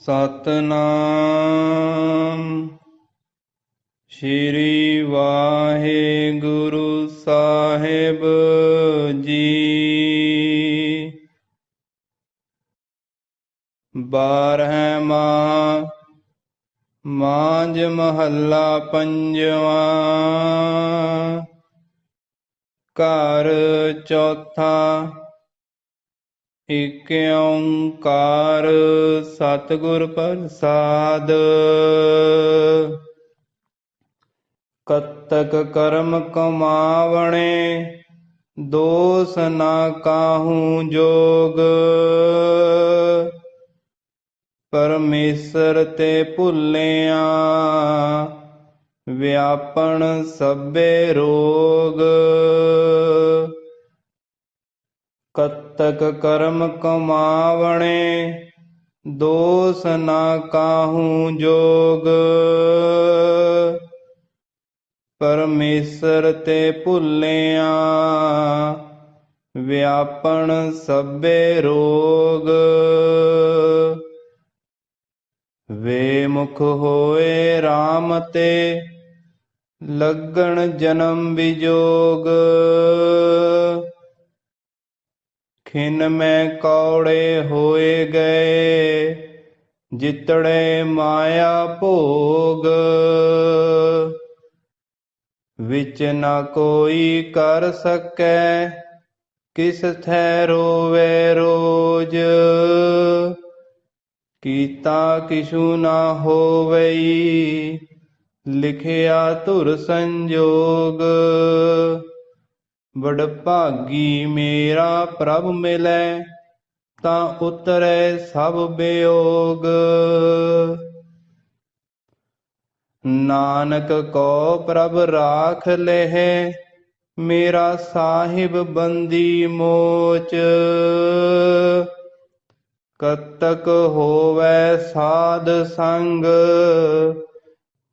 ਸਤਨਾਮ। ਸ਼੍ਰੀ ਵਾਹਿਗੁਰੂ ਸਾਹਿਬ ਜੀ। ਬਾਰਹ ਮਾਹ ਮਾਂਝ ਮਹੱਲਾ ਪੰਜਵਾ। ਘਰ ਚੌਥਾ ਇਕ ਓੰਕਾਰ ਸਤਿਗੁਰ ਪ੍ਰਸਾਦ। ਕਤਕ ਕਰਮ ਕਮਾਵਣੇ, ਦੋਸ ਨਾ ਕਾਹੂ ਜੋਗ। ਪਰਮੇਸ਼ਰ ਤੇ ਭੁੱਲਿਆ, ਵਿਆਪਣ ਸਭੇ ਰੋਗ। ਕਤਕ ਕਰਮ ਕਮਾਵਣੇ, ਦੋਸ ਨਾ ਕਾਹੂ ਜੋਗ। ਪਰਮੇਸ਼ਰ ਤੇ ਭੁੱਲਿਆ, ਵਿਆਪਣ ਸਭੇ ਰੋਗ। ਵੇ ਮੁਖ ਹੋਏ RAM ਤੇ, ਲੱਗਣ ਜਨਮ ਵਿਜੋਗ। ਖਿਨ ਮੈਂ ਕੌੜੇ ਹੋਏ ਗਏ, ਜਿਤੜੇ ਮਾਇਆ ਭੋਗ। ਵਿੱਚ ਨਾ ਕੋਈ ਕਰ ਸਕੈ, ਕਿਸ ਥੈ ਰੋਵੇ ਰੋਜ। ਕੀਤਾ ਕਿਛੂ ਨਾ ਹੋਵਈ, ਲਿਖਿਆ ਧੁਰ ਸੰਜੋਗ। ਵਡਭਾਗੀ ਮੇਰਾ ਪ੍ਰਭ ਮਿਲੈ, ਤਾਂ ਉਤਰੈ ਸਭ ਬਿਯੋਗ। ਨਾਨਕ ਕੋ ਪ੍ਰਭ ਰਾਖ ਲਹਿ, ਮੇਰਾ ਸਾਹਿਬ ਬੰਦੀ ਮੋਚ। ਕਤਕ ਹੋਵੈ ਸਾਧ ਸੰਗ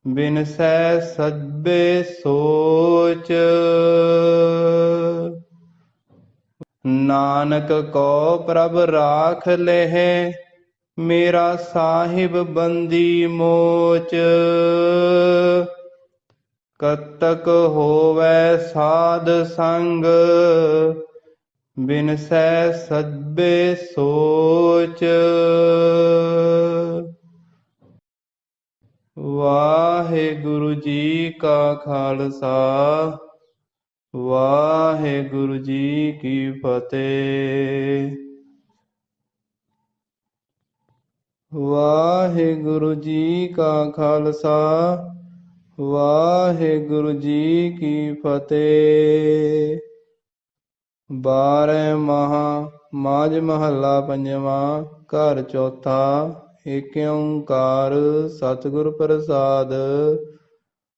ਬਿਨਸੈ ਸਭੇ ਸੋਚ। ਨਾਨਕ ਕੋ ਪ੍ਰਭ ਰਾਖ ਲਹਿ, ਮੇਰਾ ਸਾਹਿਬ ਬੰਦੀ ਮੋਚ। ਕਤਕ ਹੋਵੇ ਸਾਧ ਸੰਗ ਬਿਨਸੈ ਸਭੇ ਸੋਚ। ਵਾਹਿਗੁਰੂ ਜੀ ਕਾ ਖਾਲਸਾ, ਵਾਹਿਗੁਰੂ ਜੀ ਕੀ ਫਤਿਹ। ਵਾਹਿਗੁਰੂ ਜੀ ਕਾ ਖਾਲਸਾ, ਵਾਹਿਗੁਰੂ ਜੀ ਕੀ ਫਤਿਹ। ਬਾਰਹ ਮਹਾ ਮਾਝ ਮਹੱਲਾ ਪੰਜਵਾਂ, ਘਰ ਚੌਥਾ ਏਕ ਓੰਕਾਰ ਸਤਿਗੁਰ ਪ੍ਰਸਾਦ,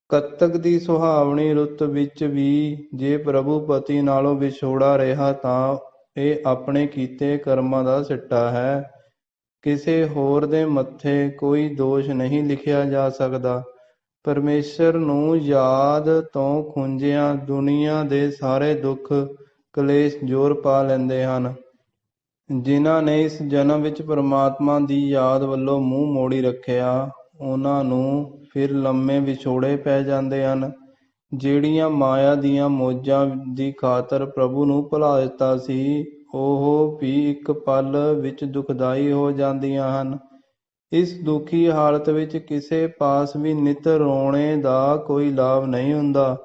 ਕੱਤਕ ਦੀ ਸੁਹਾਵਣੀ ਰੁੱਤ ਵਿੱਚ ਵੀ ਜੇ ਪ੍ਰਭੂ ਪਤੀ ਨਾਲੋਂ ਵਿਛੋੜਾ ਰਿਹਾ ਤਾਂ ਇਹ ਆਪਣੇ ਕੀਤੇ ਕਰਮਾਂ ਦਾ ਸਿੱਟਾ ਹੈ। ਕਿਸੇ ਹੋਰ ਦੇ ਮੱਥੇ ਕੋਈ ਦੋਸ਼ ਨਹੀਂ ਲਿਖਿਆ ਜਾ ਸਕਦਾ। ਪਰਮੇਸ਼ਰ ਨੂੰ ਯਾਦ ਤੋਂ ਖੁੰਝਿਆਂ ਦੁਨੀਆ ਦੇ ਸਾਰੇ ਦੁੱਖ ਕਲੇਸ਼ ਜ਼ੋਰ ਪਾ ਲੈਂਦੇ ਹਨ। ਜਿਨ੍ਹਾਂ ਨੇ ਇਸ ਜਨਮ ਵਿੱਚ ਪਰਮਾਤਮਾ ਦੀ ਯਾਦ ਵੱਲੋਂ ਮੂੰਹ ਮੋੜੀ ਰੱਖਿਆ, ਉਹਨਾਂ ਨੂੰ ਫਿਰ ਲੰਮੇ ਵਿਛੋੜੇ ਪੈ ਜਾਂਦੇ ਹਨ, ਜਿਹੜੀਆਂ ਮਾਇਆ ਦੀਆਂ ਮੋਜਾਂ ਦੀ ਖਾਤਰ ਪ੍ਰਭੂ ਨੂੰ ਭੁਲਾ ਦਿੱਤਾ ਸੀ, ਉਹ ਵੀ ਇੱਕ ਪਲ ਵਿੱਚ ਦੁਖਦਾਈ ਹੋ ਜਾਂਦੀਆਂ ਹਨ। ਇਸ ਦੁਖੀ ਹਾਲਤ ਵਿੱਚ ਕਿਸੇ ਪਾਸ ਵੀ ਨਿਤ ਰੋਣੇ ਦਾ ਕੋਈ ਲਾਭ ਨਹੀਂ ਹੁੰਦਾ,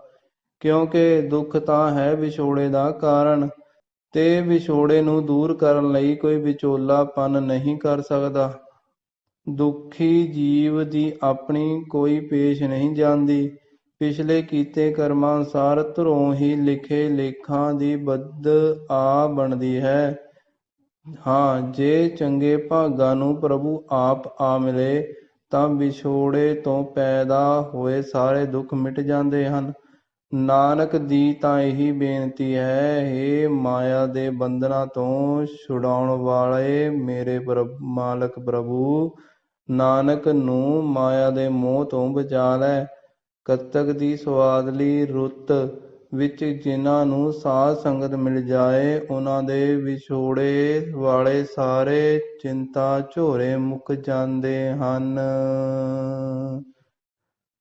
ਕਿਉਂਕਿ ਦੁੱਖ ਤਾਂ ਹੈ ਵਿਛੋੜੇ ਦਾ ਕਾਰਨ। ਤੇ ਵਿਛੋੜੇ ਨੂੰ ਦੂਰ ਕਰਨ ਲਈ ਕੋਈ ਵਿਚੋਲਾਪਨ ਨਹੀਂ ਕਰ ਸਕਦਾ। ਦੁਖੀ ਜੀਵ ਦੀ ਆਪਣੀ ਕੋਈ ਪੇਸ਼ ਨਹੀਂ ਜਾਂਦੀ। ਪਿਛਲੇ ਕੀਤੇ ਕਰਮਾਂ ਅਨੁਸਾਰ ਧਰੋਂ ਹੀ ਲਿਖੇ ਲੇਖਾਂ ਦੀ ਬੱਧ ਆ ਬਣਦੀ ਹੈ। ਹਾਂ, ਜੇ ਚੰਗੇ ਭਾਗਾਂ ਨੂੰ ਪ੍ਰਭੂ ਆਪ ਆ ਮਿਲੇ, ਤਾਂ ਵਿਛੋੜੇ ਤੋਂ ਪੈਦਾ ਹੋਏ ਸਾਰੇ ਦੁੱਖ ਮਿਟ ਜਾਂਦੇ ਹਨ। ਨਾਨਕ ਦੀ ਤਾਂ ਇਹੀ ਬੇਨਤੀ ਹੈ हे ਮਾਇਆ ਦੇ ਬੰਧਨਾਂ ਤੋਂ ਛੁਡਾਉਣ ਵਾਲੇ ਮੇਰੇ ਮਾਲਕ ਪ੍ਰਭੂ, ਨਾਨਕ ਨੂੰ ਮਾਇਆ ਦੇ ਮੋਹ ਤੋਂ ਬਚਾ ਲੈ। ਕੱਤਕ ਦੀ ਸਵਾਦਲੀ ਰੁੱਤ ਵਿੱਚ ਜਿਨ੍ਹਾਂ ਨੂੰ ਸਾਧ ਸੰਗਤ ਮਿਲ ਜਾਏ, ਉਹਨਾਂ ਦੇ ਵਿਛੋੜੇ ਵਾਲੇ ਸਾਰੇ ਚਿੰਤਾ ਝੋਰੇ ਮੁੱਕ ਜਾਂਦੇ ਹਨ।